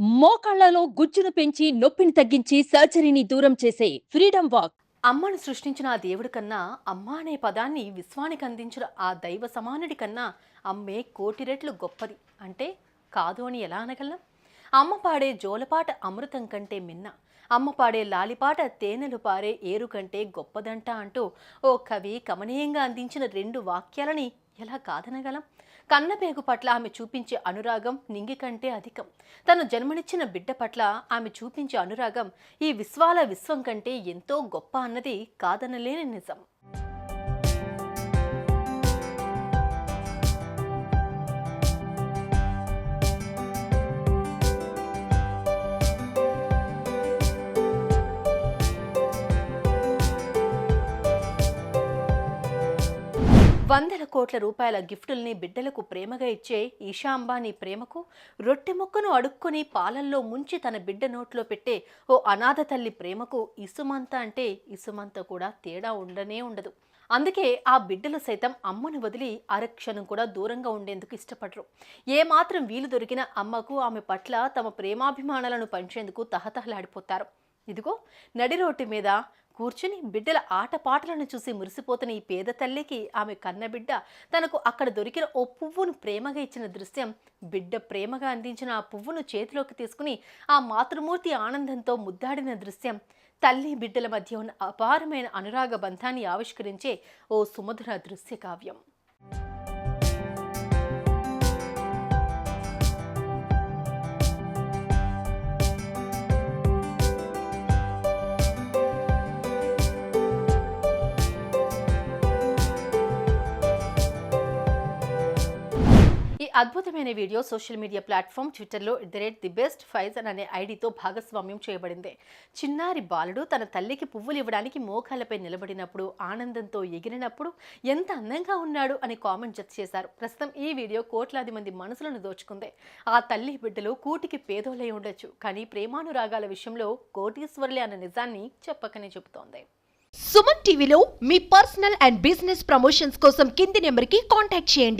మోకాళ్ళలో గుజ్జును పెంచి నొప్పిని తగ్గించి సర్జరీని దూరం చేసే ఫ్రీడమ్ వాక్. అమ్మను సృష్టించిన ఆ దేవుడి కన్నా అమ్మ అనే పదాన్ని విశ్వానికి అందించిన ఆ దైవ సమానుడి కన్నా అమ్మే కోటి రెట్లు గొప్పది. అంటే కాదు అని ఎలా అనగలం? అమ్మ పాడే జోలపాట అమృతం కంటే మిన్న. అమ్మ పాడే లాలిపాట తేనెలు పారే ఏరు కంటే గొప్పదంట అంటూ ఓ కవి కమనీయంగా అందించిన రెండు వాక్యాలని ఎలా కాదనగలం? కన్నపేగు పట్ల ఆమె చూపించే అనురాగం నింగి కంటే అధికం. తను జన్మనిచ్చిన బిడ్డ పట్ల ఆమె చూపించే అనురాగం ఈ విశ్వాల విశ్వం కంటే ఎంతో గొప్ప అన్నది కాదనలేని నిజం. వందల కోట్ల రూపాయల గిఫ్టుల్ని బిడ్డలకు ప్రేమగా ఇచ్చే ఈషా అంబానీ ప్రేమకు రొట్టె ముక్కను అడుక్కుని పాలల్లో ముంచి తన బిడ్డ నోట్లో పెట్టే ఓ అనాథ తల్లి ప్రేమకు ఇసుమంత అంటే ఇసుమంత కూడా తేడా ఉండనే ఉండదు. అందుకే ఆ బిడ్డలు సైతం అమ్మను వదిలి అరక్షణం కూడా దూరంగా ఉండేందుకు ఇష్టపడరు. ఏ మాత్రం వీలు దొరికిన అమ్మకు ఆమె పట్ల తమ ప్రేమాభిమానాలను పంచేందుకు తహతహలాడిపోతారు. ఇదిగో నడి రోడ్డు మీద కూర్చుని బిడ్డల ఆటపాటలను చూసి మురిసిపోతున్న ఈ పేద తల్లికి ఆమె కన్నబిడ్డ తనకు అక్కడ దొరికిన ఓ పువ్వును ప్రేమగా ఇచ్చిన దృశ్యం బిడ్డ ప్రేమగా అందించిన ఆ పువ్వును చేతిలోకి తీసుకుని ఆ మాతృమూర్తి ఆనందంతో ముద్దాడిన దృశ్యం. తల్లి బిడ్డల మధ్య ఉన్న అపారమైన అనురాగ బంధాన్ని ఆవిష్కరించే ఓ సుమధుర దృశ్య కావ్యం అద్భుతమైన వీడియో సోషల్ మీడియా ప్లాట్ఫామ్ ట్విట్టర్లో at the rate the best Faizan అనే ఐడితో భాగస్వామ్యం చేయబడింది. చిన్నారి బాలుడు తన తల్లికి పువ్వులు ఇవ్వడానికి మోకాలపై నిలబడినప్పుడు ఆనందంతో ఎగిరినప్పుడు ఎంత అందంగా ఉన్నాడు అని కామెంట్ జత చేశారు. ప్రస్తుతం ఈ వీడియో కోట్లాది మంది మనసులను దోచుకుంది. ఆ తల్లి బిడ్డలు కూటికి పేదోలై ఉండొచ్చు కానీ ప్రేమానురాగాల విషయంలో కోటీశ్వరులే అన్న నిజాన్ని చెప్పకనే చెబుతోంది. సుమన్ టీవీలో మీ పర్సనల్ అండ్ బిజినెస్ ప్రమోషన్స్ కోసం కింది నెంబర్కి కాంటాక్ట్ చేయండి.